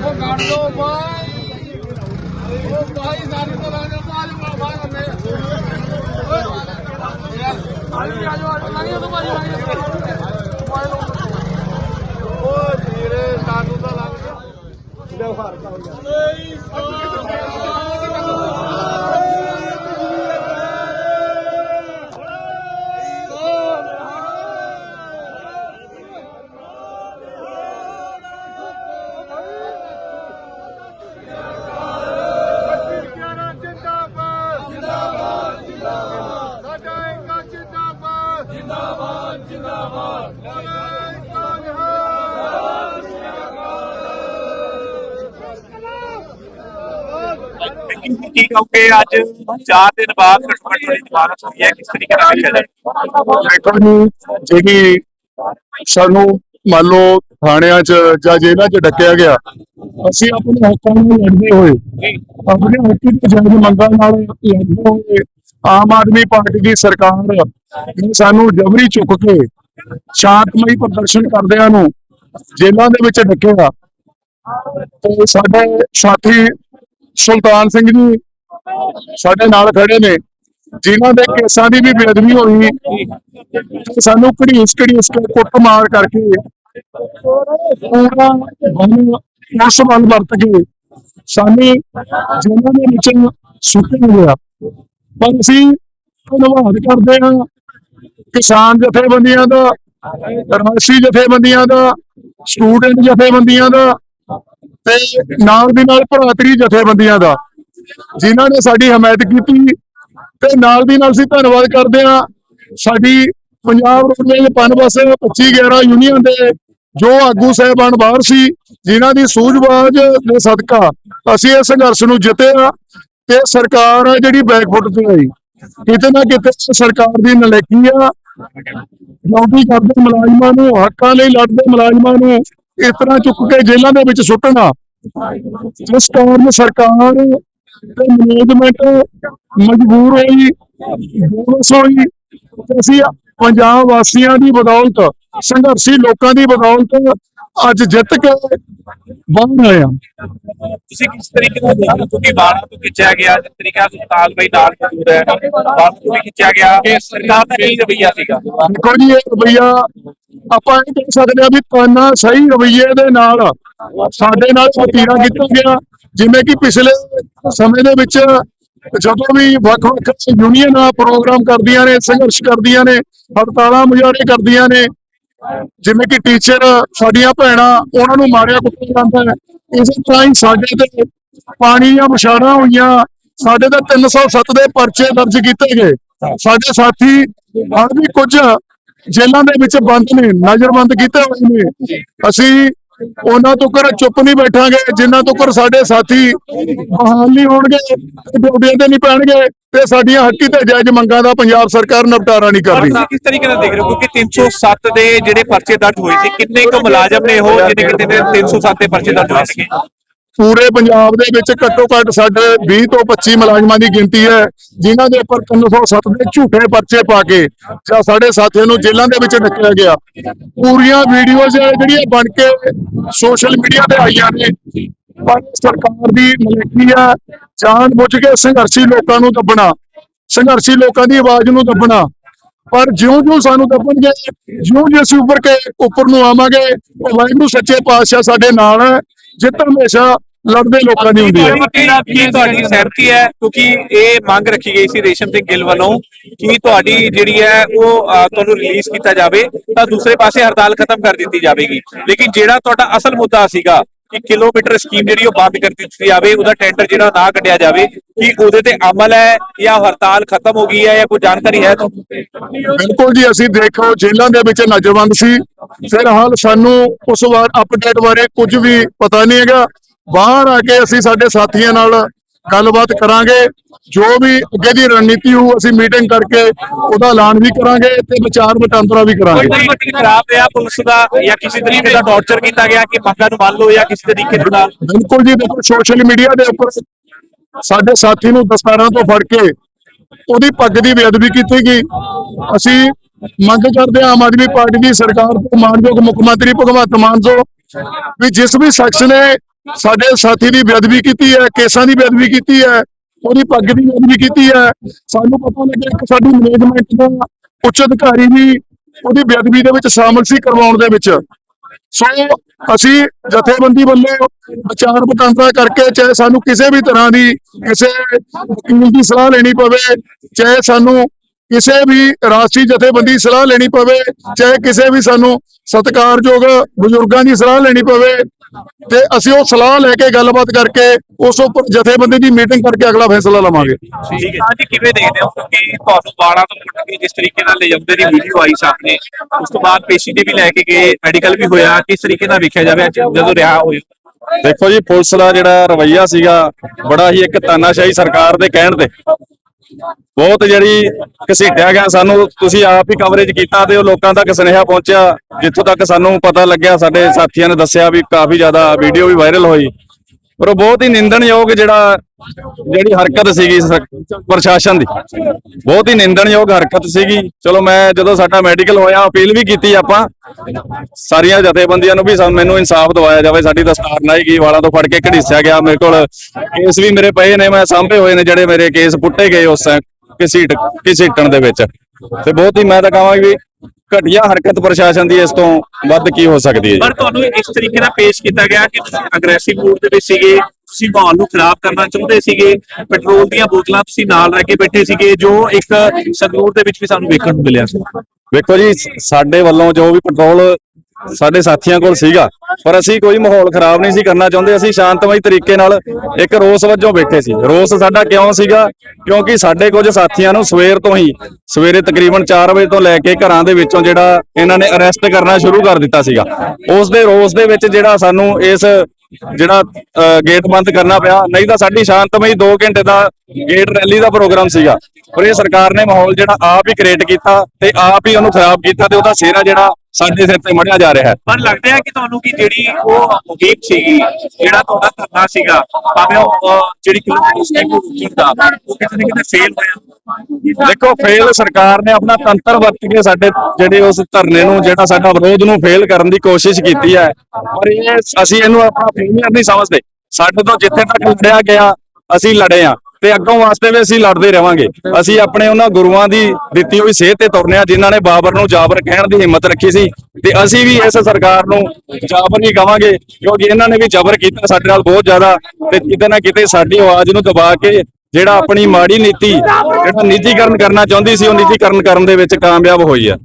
ਉਹ ਕੱਢ ਲੋ ਬਾਈ ਉਹ ਬਾਈ ਸਾਰੀ ਤੋਂ ਲਾ ਦੇ ਬਾਜ ਬਾਜ ਬੰਦੇ ਓਏ ਆਜੀ ਆਜੋ ਆਜੋ ਲਾਂਗੇ ਉਹ ਬਾਜੀ ਲਾਂਗੇ ਕੀ ਕਹੋਗੇ? ਅੱਜ 4 ਦਿਨ ਬਾਅਦ ਘਟਮਟ ਦੀ ਇਮਾਰਤ ਹੋਈ ਹੈ, ਕਿਸ ਤਰੀਕੇ ਨਾਲ ਵੇਖਿਆ ਜਾਏ? ਦੇਖੋ ਜਿਹੜੀ ਸਾਨੂੰ ਮੰਨ ਲਓ ਥਾਣਿਆਂ 'ਚ ਜਾਂ ਜੇਲ੍ਹਾਂ 'ਚ ਡੱਕਿਆ ਗਿਆ, ਅਸੀਂ ਆਪਣੇ ਹੱਕਾਂ ਨੂੰ ਲੜਦੇ ਹੋਏ, ਆਪਣੇ ਹੱਕੀ ਤੇ ਜਾਇਜ਼ ਮੰਗਾਂ ਨਾਲ ਲੜਦੇ ਹੋਏ ਆਮ ਆਦਮੀ ਪਾਰਟੀ ਦੀ ਸਰਕਾਰ ਨੇ ਸਾਨੂੰ ਜਬਰੀ ਚੁੱਕ ਕੇ ਸ਼ਾਂਤਮਈ ਪ੍ਰਦਰਸ਼ਨ ਕਰਦਿਆਂ ਨੂੰ ਜੇਲ੍ਹਾਂ ਦੇ ਵਿੱਚ ਡੱਕਿਆ। ਤੇ ਸਾਡੇ ਸਾਥੀ ਸੁਲਤਾਨ ਸਿੰਘ ਜੀ ਸਾਡੇ ਨਾਲ ਖੜੇ ਨੇ, ਜਿਨ੍ਹਾਂ ਦੇ ਕੇਸਾਂ ਦੀ ਵੀ ਬੇਅਦਬੀ ਹੋਈ ਸਾਨੂੰ ਘੜੀਸ ਘੜੀਸ ਕੇ ਕੁੱਟ ਮਾਰ ਕਰਕੇ ਪੂਰਾ ਬਲ ਉਸ ਬਲ ਵਰਤ ਕੇ ਸਾਨੂੰ ਜੇਲ੍ਹਾਂ ਦੇ ਵਿੱਚ ਸੁੱਟਿਆ ਗਿਆ ਪਰ ਅਸੀਂ ਧੰਨਵਾਦ ਕਰਦੇ ਹਾਂ ਕਿਸਾਨ ਜਥੇਬੰਦੀਆਂ ਦਾ ਰਾਸ਼ੀ ਜਥੇਬੰਦੀਆਂ ਦਾ, ਸਟੂਡੈਂਟ ਜਥੇਬੰਦੀਆਂ ਦਾ ਤੇ ਨਾਲ ਦੀ ਨਾਲ ਭਰਾਤਰੀ ਜਥੇਬੰਦੀਆਂ ਦਾ, ਜਿਨ੍ਹਾਂ ਨੇ ਸਾਡੀ ਹਮਾਇਤ ਕੀਤੀ ਤੇ ਨਾਲ ਦੀ ਨਾਲ ਅਸੀਂ ਧੰਨਵਾਦ ਕਰਦੇ ਹਾਂ। ਸਾਡੀ ਪੰਜਾਬ ਰੋਡਵੇਜ਼ ਪਨ ਬੱਸ 25 11 ਯੂਨੀਅਨ ਦੇ ਜੋ ਆਗੂ ਸਹਿਬਾਨ ਬਾਹਰ ਸੀ, ਜਿਨ੍ਹਾਂ ਦੀ ਸੂਝਵਾਜ ਦੇ ਸਦਕਾ ਅਸੀਂ ਇਸ ਸੰਘਰਸ਼ ਨੂੰ ਜਿੱਤਿਆ ਤੇ ਸਰਕਾਰ ਆ ਜਿਹੜੀ ਬੈਕਫੁੱਟ ਤੇ ਆਈ। ਕਿਤੇ ਨਾ ਕਿਤੇ ਸਰਕਾਰ ਦੀ ਨਲੇਕੀ ਆ। ਨੌਕਰੀ ਕਰਦੇ ਮੁਲਾਜ਼ਮਾਂ ਨੂੰ, ਹੱਕਾਂ ਲਈ ਲੜਦੇ ਮੁਲਾਜ਼ਮਾਂ ਨੂੰ ਇਸ ਤਰ੍ਹਾਂ ਚੁੱਕ ਕੇ ਜੇਲ੍ਹਾਂ ਦੇ ਵਿੱਚ ਸੁੱਟਣਾ। ਜਿਸ ਕਾਰਨ ਸਰਕਾਰ ਤੇ ਮੈਨੇਜਮੈਂਟ ਮਜਬੂਰ ਹੋਈ, ਬੋਨਸ ਹੋਈ। ਅਸੀਂ ਪੰਜਾਬ ਵਾਸੀਆਂ ਦੀ ਬਦੌਲਤ, ਸੰਘਰਸ਼ੀ ਲੋਕਾਂ ਦੀ ਬਦੌਲਤ ਅੱਜ ਜਿੱਤ ਕੇ ਬਾਹਰ ਹਾਂ ਤੁਸੀਂ ਕਿਸ ਤਰੀਕੇ ਨਾਲ ਦੇਖ ਰਹੇ ਹੋ? ਕਿਉਂਕਿ ਬਾਣਾ ਤੋਂ ਖਿੱਚਿਆ ਗਿਆ ਜਿਸ ਤਰੀਕੇ ਨਾਲ ਸੁਲਤਾਨ ਬਈ ਨਾਲ ਮੌਜੂਦ ਹੈ ਬਾਣਾ ਤੋਂ ਵੀ ਖਿੱਚਿਆ ਗਿਆ ਸਰਕਾਰ ਦਾ ਕੀ ਰਵਈਆ ਸੀਗਾ? ਦੇਖੋ ਜੀ ਇਹ ਰਵਈਆ ਆਪਾਂ ਇਹ ਕਹਿ ਸਕਦੇ ਆ ਵੀ ਤਾਨਾ ਸਹੀ ਰਵਈਏ ਦੇ ਨਾਲ ਸਾਡੇ ਨਾਲ ਵਤੀਰਾ ਕੀਤਾ ਗਿਆ ਜਿਵੇਂ ਕਿ ਪਿਛਲੇ ਸਮੇਂ ਦੇ ਵਿੱਚ ਜਦੋਂ ਵੀ ਵੱਖ-ਵੱਖ ਯੂਨੀਅਨਾਂ ਪ੍ਰੋਗਰਾਮ ਕਰਦੀਆਂ ਨੇ ਸੰਘਰਸ਼ ਕਰਦੀਆਂ ਨੇ ਹੜਤਾਲਾਂ ਮੁਜ਼ਾਹਰੇ ਕਰਦੀਆਂ ਨੇ ਜਿਵੇਂ ਕਿ ਟੀਚਰ ਸਾਡੀਆਂ ਭੈਣਾਂ, ਉਹਨਾਂ ਨੂੰ ਮਾਰਿਆ, ਕੁੱਟਿਆ ਜਾਂਦਾ ਹੈ। ਇਸੇ ਤਰ੍ਹਾਂ ਹੀ ਸਾਡੇ ਤੇ ਪਾਣੀ ਦੀਆਂ ਮੁਸ਼ਾਰਾਂ ਹੋਈਆਂ। ਸਾਡੇ ਤੇ 307 ਦੇ ਪਰਚੇ ਦਰਜ ਕੀਤੇ ਗਏ। ਸਾਡੇ ਸਾਥੀ ਹਰ ਵੀ ਕੁਝ ਜੇਲ੍ਹਾਂ ਦੇ ਵਿੱਚ ਬੰਦ ਨੇ, ਨਜ਼ਰਬੰਦ ਕੀਤੇ ਹੋਏ ਨੇ। ਅਸੀਂ ਉਹਨਾਂ ਤੋਂ ਕਰ ਚੁੱਪ ਨਹੀਂ ਬੈਠਾਂਗੇ ਜਿੰਨਾ ਤੋਂ ਕਰ ਸਾਡੇ ਸਾਥੀ ਬਹਾਲ ਨਹੀਂ ਹੋਣਗੇ, ਡਿਊਟੀਆਂ ਤੇ ਨਹੀਂ ਪੈਣਗੇ ਤੇ ਸਾਡੀਆਂ ਹੱਕੀ ਤੇ ਜਾਇਜ਼ ਮੰਗਾਂ ਦਾ ਪੰਜਾਬ ਸਰਕਾਰ ਨਿਪਟਾਰਾ ਨਹੀਂ ਕਰਦੀ ਤੁਸੀਂ ਕਿਸ ਤਰੀਕੇ ਨਾਲ ਦੇਖ ਰਹੇ ਹੋ? ਕਿਉਂਕਿ 307 ਦੇ ਜਿਹੜੇ ਪਰਚੇ ਦਰਜ ਹੋਏ ਸੀ, ਕਿੰਨੇ ਕੁ ਮੁਲਾਜ਼ਮ ਨੇ ਉਹ ਜਿਹੜੇ ਕਿਤੇ ਦੇ 307 ਦੇ ਪਰਚੇ ਦਰਜ ਹੋਏ ਸੀ ਪੂਰੇ ਪੰਜਾਬ ਦੇ ਵਿੱਚ ਘੱਟੋ ਘੱਟ ਸਾਡੇ 20 ਤੋਂ 25 ਮੁਲਾਜ਼ਮਾਂ ਦੀ ਗਿਣਤੀ ਹੈ, ਜਿਨ੍ਹਾਂ ਦੇ ਉੱਪਰ 307 ਦੇ ਝੂਠੇ ਪਰਚੇ ਪਾ ਕੇ ਜਾਂ ਸਾਡੇ ਸਾਥੀਆਂ ਨੂੰ ਜੇਲ੍ਹਾਂ ਦੇ ਵਿੱਚ ਰੱਖਿਆ ਗਿਆ। ਪੂਰੀਆਂ ਵੀਡੀਓਜ਼ ਜਿਹੜੀਆਂ ਬਣ ਕੇ ਸੋਸ਼ਲ ਮੀਡੀਆ ਤੇ ਆਈਆਂ ਨੇ। ਪਰ ਸਰਕਾਰ ਦੀ ਮਲੇਕੀ ਹੈ, ਜਾਣ ਬੁੱਝ ਕੇ ਸੰਘਰਸ਼ੀ ਲੋਕਾਂ ਨੂੰ ਦੱਬਣਾ, ਸੰਘਰਸ਼ੀ ਲੋਕਾਂ ਦੀ ਆਵਾਜ਼ ਨੂੰ ਦੱਬਣਾ। ਪਰ ਜਿਉਂ-ਜਿਉਂ ਸਾਨੂੰ ਦੱਬਣਗੇ, ਜਿਉਂ-ਜਿਉਂ ਅਸੀਂ ਉੱਪਰ ਕੇ, ਉੱਪਰ ਨੂੰ ਆਵਾਂਗੇ ਉਹ ਵਾਹਿਗੁਰੂ ਸੱਚੇ ਪਾਤਸ਼ਾਹ ਸਾਡੇ ਨਾਲ ਹੈ। ਜਿੱਤ ਹਮੇਸ਼ਾ ਲੜਦੇ ਲੋਕਾਂ ਦੀ ਹੁੰਦੀ ਹੈ। ਕੀ ਕੀ ਤੁਹਾਡੀ ਸਹਿਮਤੀ ਹੈ? ਕਿਉਂਕਿ ਇਹ ਮੰਗ ਰੱਖੀ ਗਈ ਸੀ ਰੇਸ਼ਮ ਸਿੰਘ ਗਿੱਲ ਵੱਲੋਂ ਕਿ ਤੁਹਾਡੀ ਜਿਹੜੀ ਹੈ ਉਹ ਤੁਹਾਨੂੰ ਰਿਲੀਜ਼ ਕੀਤਾ ਜਾਵੇ ਤਾਂ ਦੂਸਰੇ ਪਾਸੇ ਹੜਤਾਲ ਖਤਮ ਕਰ ਦਿੱਤੀ ਜਾਵੇਗੀ। ਲੇਕਿਨ ਜਿਹੜਾ ਤੁਹਾਡਾ ਅਸਲ ਮੁੱਦਾ ਸੀਗਾ ਕਿ ਕਿਲੋਮੀਟਰ ਸਕੀਮ ਜਿਹੜੀ ਉਹ ਬੰਦ ਕਰ ਦਿੱਤੀ ਜਾਵੇ ਉਹਦਾ ਟੈਂਡਰ ਜਿਹੜਾ ਨਾ ਕੱਢਿਆ ਜਾਵੇ ਕੀ ਉਹਦੇ ਤੇ ਅਮਲ ਹੈ ਜਾਂ ਹੜਤਾਲ ਖਤਮ ਹੋ ਗਈ ਹੈ ਜਾਂ ਕੋਈ ਜਾਣਕਾਰੀ ਹੈ ਬਿਲਕੁਲ ਜੀ ਅਸੀਂ ਦੇਖੋ ਜੇਲ੍ਹਾਂ ਦੇ ਵਿੱਚ ਨਜ਼ਰਬੰਦ ਸੀ। ਫਿਲਹਾਲ ਸਾਨੂੰ ਉਸ ਵਾਰ ਅਪਡੇਟ ਬਾਰੇ ਕੁਝ ਵੀ ਪਤਾ ਨਹੀਂ ਹੈਗਾ। ਬਾਹਰ ਆ ਕੇ ਅਸੀਂ ਸਾਡੇ ਸਾਥੀਆਂ ਨਾਲ ਗੱਲਬਾਤ ਕਰਾਂਗੇ। ਜੋ ਵੀ ਅੱਗੇ ਦੀ ਰਣਨੀਤੀ ਹੋਊ ਅਸੀਂ ਮੀਟਿੰਗ ਕਰਕੇ ਉਹਦਾ ਐਲਾਨ ਵੀ ਕਰਾਂਗੇ ਤੇ ਵਿਚਾਰ ਵਟਾਂਦਰਾ ਵੀ ਕੋਈ ਕਰਾਂਗੇ ਤਰੀਕੇ ਖਰਾਬ ਰਿਹਾ ਪੁਲਿਸ ਦਾ ਜਾਂ ਕਿਸੇ ਤਰੀਕੇ ਦਾ ਟੌਰਚਰ ਕੀਤਾ ਗਿਆ ਕਿ ਮੰਗਾਂ ਨੂੰ ਮੰਨ ਲਓ ਜਾਂ ਕਿਸੇ ਤਰੀਕੇ ਦੇ ਨਾਲ ਬਿਲਕੁਲ ਜੀ ਦੇਖੋ ਸੋਸ਼ਲ ਮੀਡੀਆ ਦੇ ਉੱਪਰ ਸਾਡੇ ਸਾਥੀ ਨੂੰ ਦਸਤਾਰਾਂ ਤੋਂ ਫੜ ਕੇ ਉਹਦੀ ਪੱਗ ਦੀ ਬੇਅਦਬੀ ਕੀਤੀ ਗਈ। ਅਸੀਂ ਮੰਗ ਕਰਦੇ ਹਾਂ ਆਮ ਆਦਮੀ ਪਾਰਟੀ ਦੀ ਸਰਕਾਰ ਤੋਂ ਮਾਨਯੋਗ ਮੁੱਖ ਮੰਤਰੀ ਭਗਵੰਤ ਮਾਨ ਤੋਂ ਵੀ ਜਿਸ ਵੀ ਸ਼ਖਸ ਨੇ ਸਾਡੇ ਸਾਥੀ ਦੀ ਬੇਅਦਬੀ ਕੀਤੀ ਹੈ, ਕੇਸਾਂ ਦੀ ਬੇਅਦਬੀ ਕੀਤੀ ਹੈ, ਉਹਦੀ ਪੱਗ ਦੀ ਬੇਅਦਬੀ ਕੀਤੀ ਹੈ। ਸਾਨੂੰ ਪਤਾ ਲੱਗਿਆ ਕਿ ਸਾਡੀ ਮੈਨੇਜਮੈਂਟ ਦਾ ਉੱਚ ਅਧਿਕਾਰੀ ਵੀ ਉਹਦੀ ਬੇਅਦਬੀ ਦੇ ਵਿੱਚ ਸ਼ਾਮਲ ਸੀ ਕਰਵਾਉਣ ਦੇ ਵਿੱਚ। ਸੋ ਅਸੀਂ ਜਥੇਬੰਦੀ ਵੱਲੋਂ ਵਿਚਾਰ ਵਟਾਂਦਰਾ ਕਰਕੇ ਚਾਹੇ ਸਾਨੂੰ ਕਿਸੇ ਵੀ ਤਰ੍ਹਾਂ ਦੀ ਕਿਸੇ ਵਕੀਲ ਦੀ ਸਲਾਹ ਲੈਣੀ ਪਵੇ, ਚਾਹੇ ਸਾਨੂੰ ਕਿਸੇ ਵੀ ਰਾਸ਼ਟਰੀ ਜਥੇਬੰਦੀ ਦੀ ਸਲਾਹ ਲੈਣੀ ਪਵੇ, ਚਾਹੇ ਕਿਸੇ ਵੀ ਸਾਨੂੰ ਸਤਿਕਾਰਯੋਗ ਬਜ਼ੁਰਗਾਂ ਦੀ ਸਲਾਹ ਲੈਣੀ ਪਵੇ ਤੇ ਅਸੀਂ ਉਹ ਸਲਾਹ ਲੈ ਕੇ ਗੱਲਬਾਤ ਕਰਕੇ ਉਸ ਉੱਪਰ ਜਥੇਬੰਦੀ ਦੀ ਮੀਟਿੰਗ ਕਰਕੇ ਅਗਲਾ ਫੈਸਲਾ ਲਵਾਂਗੇ। ਠੀਕ ਹੈ ਹਾਂਜੀ ਕਿਵੇਂ ਦੇਖਦੇ ਹੋ? ਕਿਉਂਕਿ ਤੁਹਾਨੂੰ ਬਾਲਾਂ ਤੋਂ ਮੁੱਟ ਕੇ ਜਿਸ ਤਰੀਕੇ ਨਾਲ ਲੈ ਜਾਂਦੇ ਦੀ ਵੀਡੀਓ ਆਈ ਸਾਹਮਣੇ ਉਸ ਤੋਂ ਬਾਅਦ ਪੇਸ਼ੀ ਤੇ ਵੀ ਲੈ ਕੇ ਗਏ ਮੈਡੀਕਲ ਵੀ ਹੋਇਆ ਕਿਸ ਤਰੀਕੇ ਨਾਲ ਵੇਖਿਆ ਜਾਵੇ ਜਦੋਂ ਰਿਹਾ ਹੋਇਆ ਦੇਖੋ ਜੀ ਪੁਲਿਸ ਦਾ ਜਿਹੜਾ ਰਵੱਈਆ ਸੀਗਾ ਬੜਾ ਹੀ ਇੱਕ ਤਾਨਾਸ਼ਾਹੀ ਸਰਕਾਰ ਦੇ ਕਹਿਣ ਤੇ। ਬਹੁਤ ਜਿਹੜੀ ਘਸੀਟਿਆ ਗਿਆ ਸਾਨੂੰ, ਤੁਸੀਂ ਆਪ ਹੀ ਕਵਰੇਜ ਕੀਤਾ ਤੇ ਉਹ ਲੋਕਾਂ ਤੱਕ ਸੁਨੇਹਾ ਪਹੁੰਚਿਆ, ਜਿੱਥੋਂ ਤੱਕ ਸਾਨੂੰ ਪਤਾ ਲੱਗਿਆ, ਸਾਡੇ ਸਾਥੀਆਂ ਨੇ ਦੱਸਿਆ ਵੀ ਕਾਫੀ ਜ਼ਿਆਦਾ ਵੀਡੀਓ ਵੀ ਵਾਇਰਲ ਹੋਈ। ਪਰ ਉਹ ਬਹੁਤ ਹੀ ਨਿੰਦਣਯੋਗ ਜਿਹੜਾ ਜਿਹੜੀ ਹਰਕਤ ਸੀਗੀ ਸ- ਪ੍ਰਸ਼ਾਸਨ ਦੀ। ਬਹੁਤ ਹੀ ਨਿੰਦਣਯੋਗ ਹਰਕਤ ਸੀਗੀ। ਚਲੋ ਮੈਂ ਜਦੋਂ ਸਾਡਾ ਮੈਡੀਕਲ ਹੋਇਆ ਅਪੀਲ ਵੀ ਕੀਤੀ ਆਪਾਂ। ਸਾਰੀਆਂ ਜਥੇਬੰਦੀਆਂ ਨੂੰ ਵੀ ਸਾਨੂੰ ਮੈਨੂੰ ਇਨਸਾਫ ਦਿਵਾਇਆ ਜਾਵੇ। ਸਾਡੀ ਦਸਤਾਰ ਨਾਈ ਗਈ ਵਾਲਾਂ ਤੋਂ ਫੜ ਕੇ ਘੜੀਸਿਆ ਗਿਆ। ਮੇਰੇ ਕੋਲ ਕੇਸ ਵੀ ਮੇਰੇ ਪਏ ਨੇ, ਮੈਂ ਸਾਂਭੇ ਹੋਏ ਨੇ ਜਿਹੜੇ ਮੇਰੇ ਕੇਸ ਪੁੱਟੇ ਗਏ ਉਸ ਕਿਸੇ ਕਿਸੇ ਘਸੀਟਣ ਦੇ ਵਿੱਚ। ਤੇ ਬਹੁਤ ਹੀ ਮੈਂ ਤਾਂ ਕਹਾਂਗਾ ਵੀ ਘਟੀਆ ਹਰਕਤ ਪ੍ਰਸ਼ਾਸਨ ਦੀ ਇਸ ਤੋਂ ਵੱਧ ਕੀ ਹੋ ਸਕਦੀ ਹੈ ਜੀ? ਪਰ ਤੁਹਾਨੂੰ ਇਸ ਤਰੀਕੇ ਨਾਲ ਪੇਸ਼ ਕੀਤਾ ਗਿਆ ਕਿ ਤੁਸੀਂ ਅਗਰੈਸਿਵ ਮੂਡ ਦੇ ਵਿੱਚ ਸੀਗੇ ਤੁਸੀਂ ਮਾਹੌਲ ਨੂੰ ਖਰਾਬ ਕਰਨਾ ਚਾਹੁੰਦੇ ਸੀਗੇ ਪੈਟਰੋਲ ਦੀਆਂ ਬੋਤਲਾਂ ਤੁਸੀਂ ਨਾਲ ਲੈ ਕੇ ਬੈਠੇ ਸੀਗੇ ਜੋ ਇੱਕ ਸੰਗਰੂਰ ਦੇ ਵਿੱਚ ਵੀ ਸਾਨੂੰ ਵੇਖਣ ਨੂੰ ਮਿਲਿਆ ਸੀ। ਵੇਖੋ ਜੀ ਸ- ਸਾਡੇ ਵੱਲੋਂ ਜੋ ਵੀ ਪੈਟਰੋਲ ਸਾਡੇ ਸਾਥੀਆਂ ਕੋਲ ਸੀਗਾ। ਪਰ ਅਸੀਂ ਕੋਈ ਮਾਹੌਲ ਖਰਾਬ ਨਹੀਂ ਸੀ ਕਰਨਾ ਚਾਹੁੰਦੇ। ਅਸੀਂ ਸ਼ਾਂਤਮਈ ਤਰੀਕੇ ਨਾਲ ਇੱਕ ਰੋਸ ਵਜੋਂ ਬੈਠੇ ਸੀ। ਰੋਸ ਸਾਡਾ ਕਿਉਂ ਸੀਗਾ? ਕਿਉਂਕਿ ਸਾਡੇ ਕੁਝ ਸਾਥੀਆਂ ਨੂੰ ਸਵੇਰ ਤੋਂ ਹੀ ਸਵੇਰੇ ਤਕਰੀਬਨ 4 ਵਜੇ ਤੋਂ ਲੈ ਕੇ ਘਰਾਂ ਦੇ ਵਿੱਚੋਂ ਜਿਹੜਾ ਇਹਨਾਂ ਨੇ ਅਰੈਸਟ ਕਰਨਾ ਸ਼ੁਰੂ ਕਰ ਦਿੱਤਾ ਸੀਗਾ। ਉਸ ਦੇ ਰੋਸ ਦੇ ਵਿੱਚ ਜਿਹੜਾ ਸਾਨੂੰ ਇਸ ਜਿਹੜਾ ਅ, ਗੇਟ ਬੰਦ ਕਰਨਾ ਪਿਆ। ਨਹੀਂ ਤਾਂ ਸਾਡੀ ਸ਼ਾਂਤਮਈ 2 ਘੰਟੇ ਦਾ ਗੇਟ ਰੈਲੀ ਦਾ ਪ੍ਰੋਗਰਾਮ ਸੀਗਾ। ਪਰ ਇਹ ਸਰਕਾਰ ਨੇ ਮਾਹੌਲ ਜਿਹੜਾ ਆਪ ਹੀ ਕ੍ਰੀਏਟ ਕੀਤਾ ਤੇ ਆਪ ਹੀ ਉਹਨੂੰ ਖਰਾਬ ਕੀਤਾ ਤੇ ਉਹਦਾ ਸਿਹਰਾ ਜਿਹੜਾ ਸਾਡੇ ਸਿਰ ਤੇ ਮੜਿਆ ਜਾ ਰਿਹਾ ਹੈ। ਪਰ ਲੱਗਦਾ ਹੈ ਕਿ ਤੁਹਾਨੂੰ ਕਿ ਜਿਹੜੀ ਉਹ ਮੁਹਿੰਮ ਸੀਗੀ ਜਿਹੜਾ ਤੁਹਾਡਾ ਧਰਨਾ ਸੀਗਾ ਭਾਵੇਂ ਉਹ ਜਿਹੜੀ ਕਿਲੋਮੀਟਰ ਸਟੈਪ ਦਾ ਉਹ ਕਿਤੇ ਨਾ ਕਿਤੇ ਫੇਲ ਹੋਇਆ। ਦੇਖੋ ਫੇਲ ਸਰਕਾਰ ਨੇ ਆਪਣਾ ਤੰਤਰ ਵਰਤ ਕੇ ਸਾਡੇ ਜਿਹੜੇ ਉਸ ਧਰਨੇ ਨੂੰ ਜਿਹੜਾ ਸਾਡਾ ਵਿਰੋਧ ਨੂੰ ਫੇਲ ਕਰਨ ਦੀ ਕੋਸ਼ਿਸ਼ ਕੀਤੀ ਹੈ। ਪਰ ਇਹ ਅਸੀਂ ਇਹਨੂੰ ਆਪਣਾ ਫੇਲਿਅਰ ਨਹੀਂ ਸਮਝਦੇ। ਸਾਡੇ ਤੋਂ ਜਿੱਥੇ ਤੱਕ ਲੜਿਆ ਗਿਆ ਅਸੀਂ ਲੜੇ ਆ ਤੇ ਅੱਗੋਂ ਵਾਸਤੇ ਵੀ ਅਸੀਂ ਲੜਦੇ ਰਵਾਂਗੇ। ਅਸੀਂ ਆਪਣੇ ਉਹਨਾਂ ਗੁਰੂਆਂ ਦੀ ਦਿੱਤੀ ਹੋਈ ਸੇਧ ਤੇ ਤੁਰਨੇ ਆ, ਜਿਨ੍ਹਾਂ ਨੇ ਬਾਬਰ ਨੂੰ ਜਾਬਰ ਕਹਿਣ ਦੀ ਹਿੰਮਤ ਰੱਖੀ ਸੀ। ਤੇ ਅਸੀਂ ਵੀ ਇਸ ਸਰਕਾਰ ਨੂੰ ਜਾਬਰ ਨਹੀਂ ਕਵਾਂਗੇ, ਕਿਉਂਕਿ ਇਹਨਾਂ ਨੇ ਵੀ ਜ਼ਬਰ ਕੀਤਾ ਸਾਡੇ ਨਾਲ ਬਹੁਤ ਜ਼ਿਆਦਾ। ਤੇ ਕਿਤੇ ਨਾ ਕਿਤੇ ਸਾਡੀ ਆਵਾਜ਼ ਨੂੰ ਦਬਾ ਕੇ ਜਿਹੜਾ ਆਪਣੀ ਮਾੜੀ ਨੀਤੀ, ਜਿਹੜਾ ਨਿੱਜੀਕਰਨ ਕਰਨਾ ਚਾਹੁੰਦੀ ਸੀ, ਉਹ ਨਿੱਜੀਕਰਨ ਕਰਨ ਦੇ ਵਿੱਚ ਕਾਮਯਾਬ ਹੋਈ ਆ।